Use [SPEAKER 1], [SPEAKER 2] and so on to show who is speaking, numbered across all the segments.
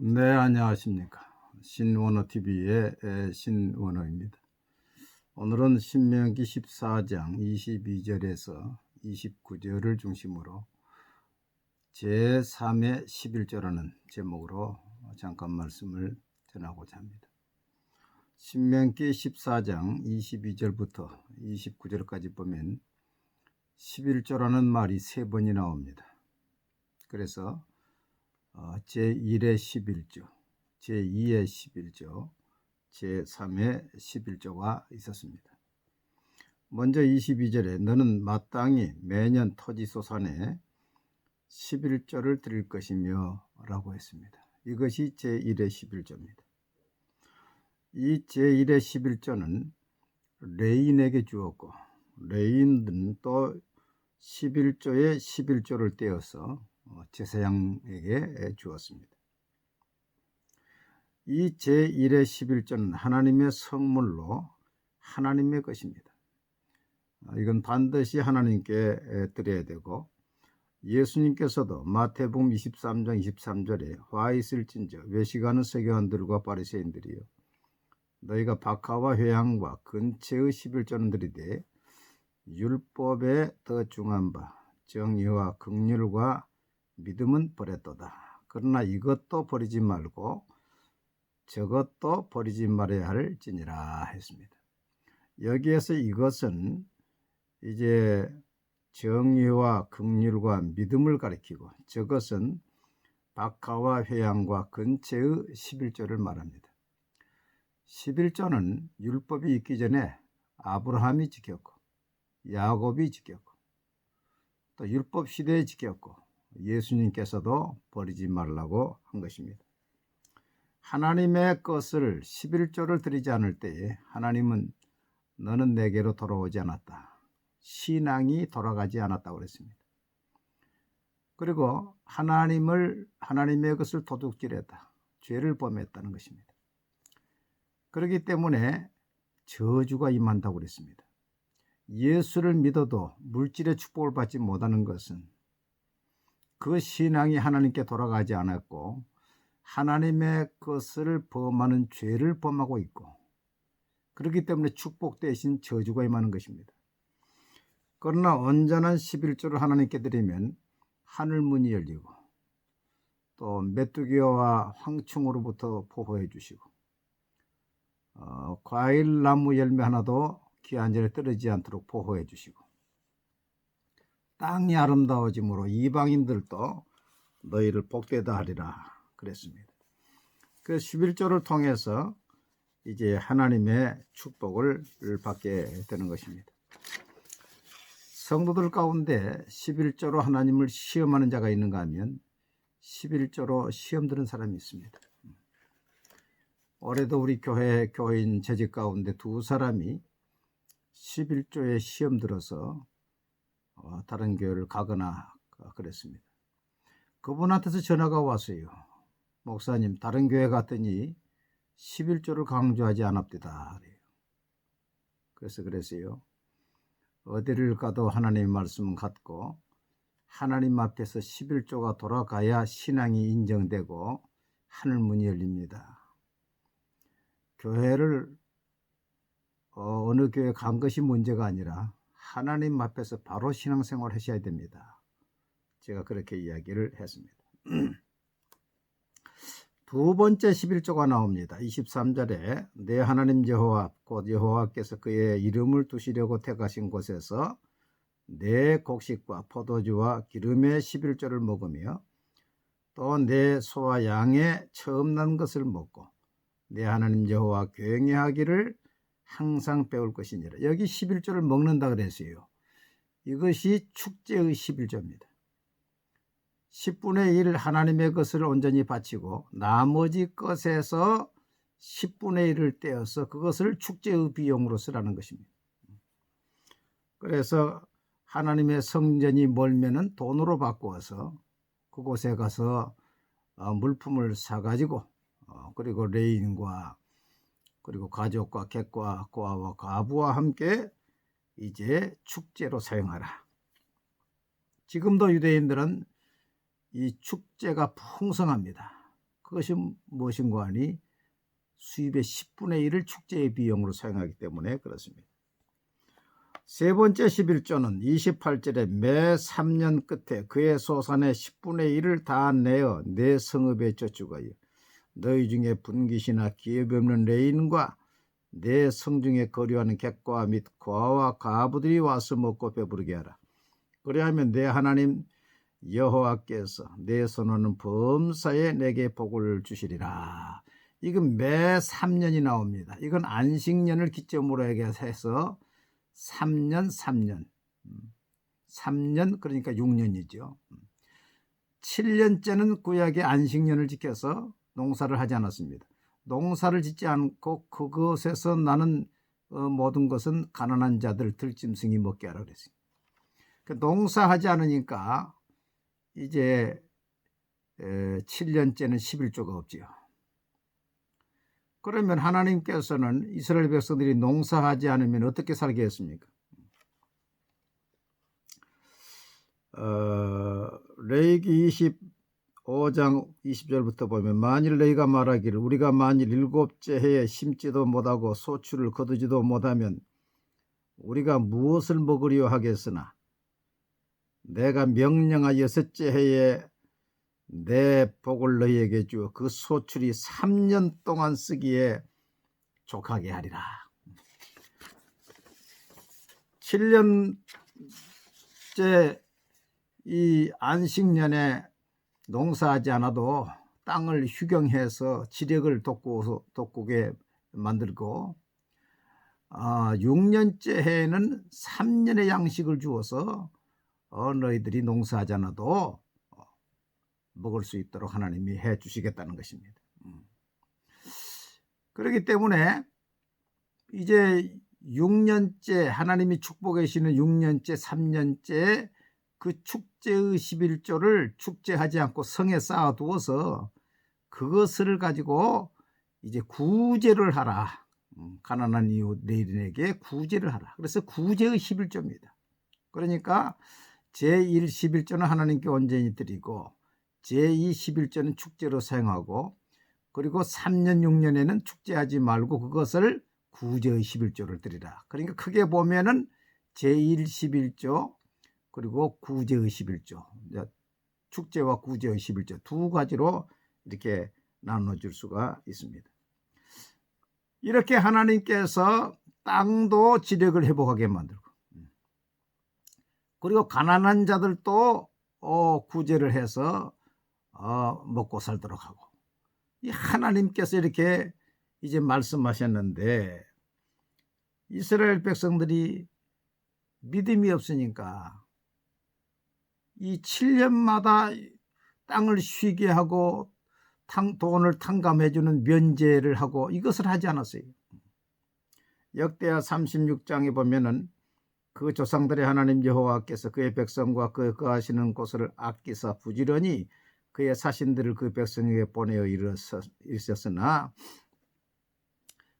[SPEAKER 1] 네, 안녕하십니까. 신원어TV의 신원어입니다. 오늘은 신명기 14장 22절에서 29절을 중심으로 제3의 11절라는 제목으로 잠깐 말씀을 전하고자 합니다. 신명기 14장 22절부터 29절까지 보면 11조라는 말이 세 번이 나옵니다. 그래서 어, 제1의 11조, 제2의 11조, 제3의 11조가 있었습니다. 먼저 22절에 너는 마땅히 매년 토지 소산에 11조를 드릴 것이며 라고 했습니다. 이것이 제1의 11조입니다. 이 제1의 11조는 레인에게 주었고 레인은 또 11조에 11조를 떼어서 어, 제사장에게 주었습니다. 이 제1의 11조는 하나님의 성물로 하나님의 것입니다. 아, 이건 반드시 하나님께 드려야 되고 예수님께서도 마태복음 23장 23절에 화 있을진저 외식하는 세교관들과 바리새인들이요 너희가 박하와 회양과 근처의 11조는 드리되 율법에 더 중한 바 정의와 극률과 믿음은 버렸도다. 그러나 이것도 버리지 말고 저것도 버리지 말아야 할지니라 했습니다. 여기에서 이것은 이제 정의와 극률과 믿음을 가리키고 저것은 박하와 회양과 근처의 11조를 말합니다. 11조는 율법이 있기 전에 아브라함이 지켰고 야곱이 지켰고 또 율법 시대에 지켰고 예수님께서도 버리지 말라고 한 것입니다. 하나님의 것을 11조를 드리지 않을 때에 하나님은 너는 내게로 돌아오지 않았다. 신앙이 돌아가지 않았다고 그랬습니다. 그리고 하나님을 하나님의 것을 도둑질했다. 죄를 범했다는 것입니다. 그렇기 때문에 저주가 임한다고 그랬습니다. 예수를 믿어도 물질의 축복을 받지 못하는 것은 그 신앙이 하나님께 돌아가지 않았고 하나님의 것을 범하는 죄를 범하고 있고 그렇기 때문에 축복 대신 저주가 임하는 것입니다. 그러나 온전한 11조를 하나님께 드리면 하늘 문이 열리고 또 메뚜기와 황충으로부터 보호해 주시고 어, 과일 나무 열매 하나도 귀한 절에 떨어지지 않도록 보호해 주시고 땅이 아름다워짐으로 이방인들도 너희를 복되다 하리라 그랬습니다. 그 11조를 통해서 이제 하나님의 축복을 받게 되는 것입니다. 성도들 가운데 11조로 하나님을 시험하는 자가 있는가 하면 11조로 시험 드는 사람이 있습니다. 올해도 우리 교회 교인 재직 가운데 두 사람이 11조에 시험 들어서 어, 다른 교회를 가거나 그랬습니다. 그분한테서 전화가 왔어요. 목사님, 다른 교회 갔더니 11조를 강조하지 않았다. 그래서 그랬어요. 어디를 가도 하나님의 말씀은 같고 하나님 앞에서 11조가 돌아가야 신앙이 인정되고 하늘 문이 열립니다. 교회를 어, 느 교회 간 것이 문제가 아니라 하나님 앞에서 바로 신앙생활 하셔야 됩니다. 제가 그렇게 이야기를 했습니다. 두 번째 11조가 나옵니다. 23절에 내 하나님 여호와 곧 여호와께서 그의 이름을 두시려고 택하신 곳에서 내 곡식과 포도주와 기름의 11조를 먹으며 또 내 소와 양의 처음 난 것을 먹고 내 하나님 여호와 경외하기를 항상 배울 것이니라. 여기 11조를 먹는다 그랬어요. 이것이 축제의 11조입니다. 10분의 1 하나님의 것을 온전히 바치고 나머지 것에서 10분의 1을 떼어서 그것을 축제의 비용으로 쓰라는 것입니다. 그래서 하나님의 성전이 멀면은 돈으로 바꾸어서 그곳에 가서 어, 물품을 사가지고 어, 그리고 레인과 그리고 가족과 객과 고아와 가부와 함께 이제 축제로 사용하라. 지금도 유대인들은 이 축제가 풍성합니다. 그것이 무엇인가 하니 수입의 10분의 1을 축제의 비용으로 사용하기 때문에 그렇습니다. 세 번째 11조는 28절에 매 3년 끝에 그의 소산의 10분의 1을 다 내어 내 성읍에 저축하여 너희 중에 분깃이나 기업이 없는 레인과 내 성중에 거류하는 객과 및 과와 가부들이 와서 먹고 배부르게 하라. 그리하면 내 하나님 여호와께서 내 선호는 범사에 내게 복을 주시리라. 이건 매 3년이 나옵니다. 이건 안식년을 기점으로 해서 3년, 3년. 3년, 그러니까 6년이죠. 7년째는 구약의 안식년을 지켜서 농사를 하지 않았습니다. 농사를 짓지 않고 그것에서 나는 어, 모든 것은 가난한 자들 들짐승이 먹게 하라 그랬어요. 그 농사하지 않으니까 이제 7년째는 11조가 없지요. 그러면 하나님께서는 이스라엘 백성들이 농사하지 않으면 어떻게 살게 했습니까? 어, 레이기 25장 20절부터 보면 만일 너희가 말하기를 우리가 만일 일곱째 해에 심지도 못하고 소출을 거두지도 못하면 우리가 무엇을 먹으려 하겠으나 내가 명령하 여섯째 해에 내 복을 너희에게 주어 그 소출이 3년 동안 쓰기에 족하게 하리라. 7년째 이 안식년에 농사하지 않아도 땅을 휴경해서 지력을 돋고, 돋구게 만들고 아, 6년째 해에는 3년의 양식을 주어서 어, 너희들이 농사하지 않아도 먹을 수 있도록 하나님이 해 주시겠다는 것입니다. 음. 그렇기 때문에 이제 6년째 하나님이 축복해 주시는 6년째 3년째 그 축제의 11조를 축제하지 않고 성에 쌓아두어서 그것을 가지고 이제 구제를 하라. 음, 가난한 이웃 내인에게 구제를 하라. 그래서 구제의 11조입니다. 그러니까 제1 11조는 하나님께 온전히 드리고 제2 11조는 축제로 사용하고 그리고 3년 6년에는 축제하지 말고 그것을 구제의 11조를 드리라. 그러니까 크게 보면은 제1 11조 그리고 구제의 11조 축제와 구제의 11조 두 가지로 이렇게 나눠줄 수가 있습니다. 이렇게 하나님께서 땅도 지력을 회복하게 만들고 그리고 가난한 자들도 어, 구제를 해서 어, 먹고 살도록 하고 이 하나님께서 이렇게 이제 말씀하셨는데 이스라엘 백성들이 믿음이 없으니까 이 7년마다 땅을 쉬게 하고 탕, 돈을 탕감해주는 면제를 하고 이것을 하지 않았어요. 역대하 36장에 보면은 그 조상들의 하나님 여호와께서 그의 백성과 그 거하시는 곳을 아끼사 부지런히 그의 사신들을 그 백성에게 보내어 이르셨으나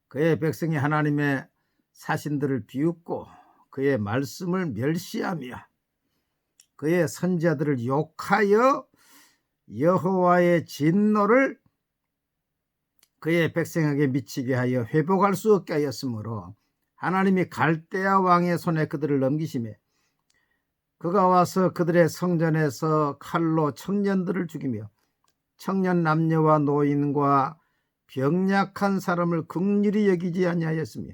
[SPEAKER 1] 그의 백성이 하나님의 사신들을 비웃고 그의 말씀을 멸시하며 그의 선자들을 욕하여 여호와의 진노를 그의 백성에게 미치게 하여 회복할 수 없게 하였으므로 하나님이 갈대아 왕의 손에 그들을 넘기심에 그가 와서 그들의 성전에서 칼로 청년들을 죽이며 청년 남녀와 노인과 병약한 사람을 극률히 여기지 아니하였으며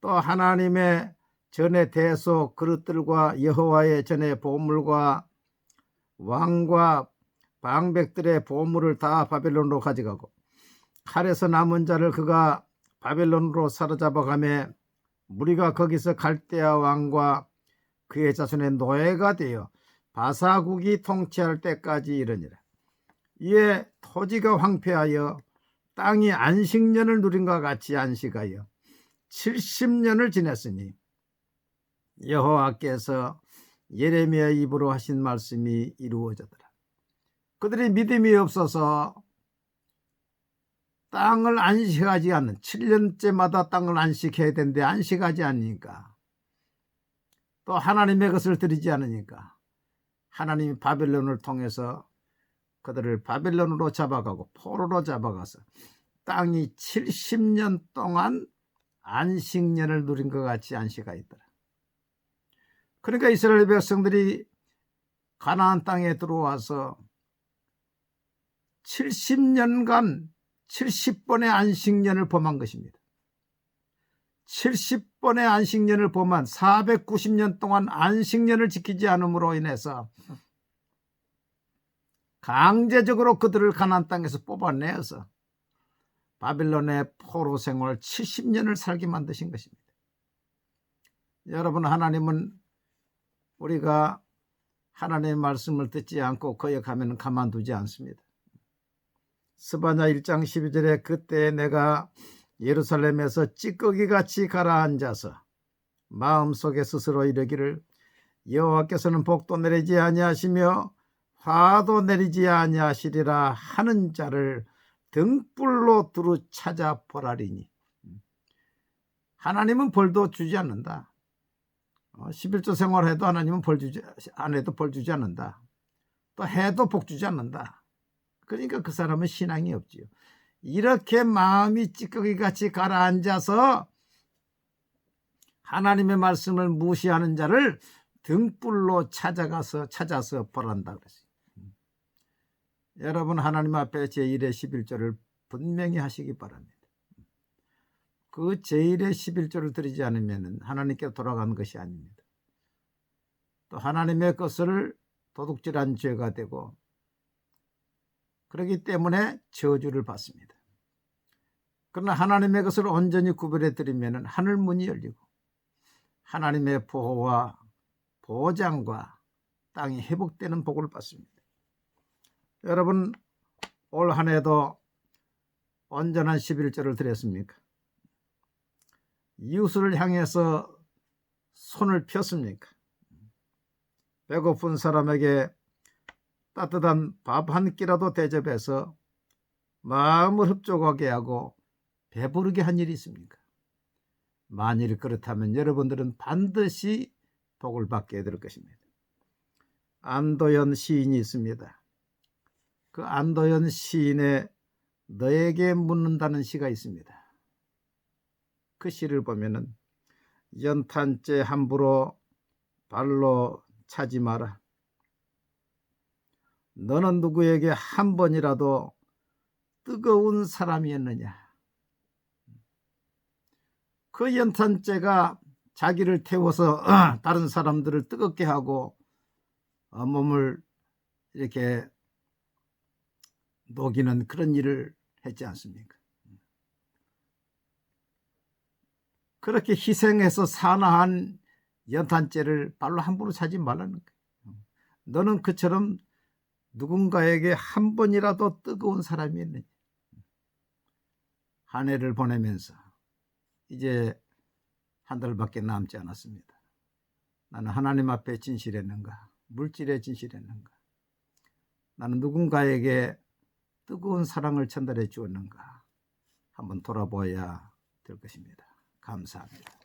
[SPEAKER 1] 또 하나님의 전의 대소 그릇들과 여호와의 전의 보물과 왕과 방백들의 보물을 다 바벨론으로 가져가고 칼에서 남은 자를 그가 바벨론으로 사로잡아가며 무리가 거기서 갈대아 왕과 그의 자손의 노예가 되어 바사국이 통치할 때까지 이르니라. 이에 토지가 황폐하여 땅이 안식년을 누린 것 같이 안식하여 70년을 지냈으니 여호와께서 예레미야 입으로 하신 말씀이 이루어졌더라. 그들이 믿음이 없어서 땅을 안식하지 않는 7년째마다 땅을 안식해야 되는데 안식하지 않으니까 또 하나님의 것을 드리지 않으니까 하나님이 바벨론을 통해서 그들을 바빌론으로 잡아가고 포로로 잡아가서 땅이 70년 동안 안식년을 누린 것 같이 안식하였더라. 그러니까 이스라엘 백성들이 가나안 땅에 들어와서 70년간 70번의 안식년을 범한 것입니다. 70번의 안식년을 범한 490년 동안 안식년을 지키지 않음으로 인해서 강제적으로 그들을 가나안 땅에서 뽑아내어서 바빌론의 포로 생활 70년을 살게 만드신 것입니다. 여러분 하나님은 우리가 하나님의 말씀을 듣지 않고 거역하면 가만두지 않습니다. 스바냐 1장 12절에 그때 내가 예루살렘에서 찌꺼기 같이 가라앉아서 마음속에 스스로 이르기를 여호와께서는 복도 내리지 아니하시며 화도 내리지 아니하시리라 하는 자를 등불로 두루 찾아 보라리니 하나님은 벌도 주지 않는다. 11조 생활해도 하나님은 벌 주지 안 해도 벌 주지 않는다. 또 해도 복 주지 않는다. 그러니까 그 사람은 신앙이 없지요. 이렇게 마음이 찌꺼기 같이 가라앉아서 하나님의 말씀을 무시하는 자를 등불로 찾아가서 찾아서 벌한다 그랬어요. 여러분 하나님 앞에 제1의 11조를 분명히 하시기 바랍니다. 그 제1의 11조를 드리지 않으면 하나님께 돌아가는 것이 아닙니다. 또 하나님의 것을 도둑질한 죄가 되고 그렇기 때문에 저주를 받습니다. 그러나 하나님의 것을 온전히 구별해 드리면 하늘 문이 열리고 하나님의 보호와 보장과 땅이 회복되는 복을 받습니다. 여러분 올 한 해도 온전한 11절을 드렸습니까? 이웃을 향해서 손을 폈습니까? 배고픈 사람에게 따뜻한 밥 한 끼라도 대접해서 마음을 흡족하게 하고 배부르게 한 일이 있습니까? 만일 그렇다면 여러분들은 반드시 복을 받게 될 것입니다. 안도연 시인이 있습니다. 그 안도연 시인의 너에게 묻는다는 시가 있습니다. 그 시를 보면은 연탄재 함부로 발로 차지 마라. 너는 누구에게 한 번이라도 뜨거운 사람이었느냐? 그 연탄재가 자기를 태워서 다른 사람들을 뜨겁게 하고 어, 몸을 이렇게 녹이는 그런 일을 했지 않습니까? 그렇게 희생해서 산화한 연탄재를 발로 함부로 차지 말라는 거예요. 너는 그처럼 누군가에게 한 번이라도 뜨거운 사람이었느냐? 한 해를 보내면서 이제 한 달밖에 남지 않았습니다. 나는 하나님 앞에 진실했는가? 물질에 진실했는가? 나는 누군가에게 뜨거운 사랑을 전달해 주었는가? 한번 돌아보아야 될 것입니다. 감사합니다.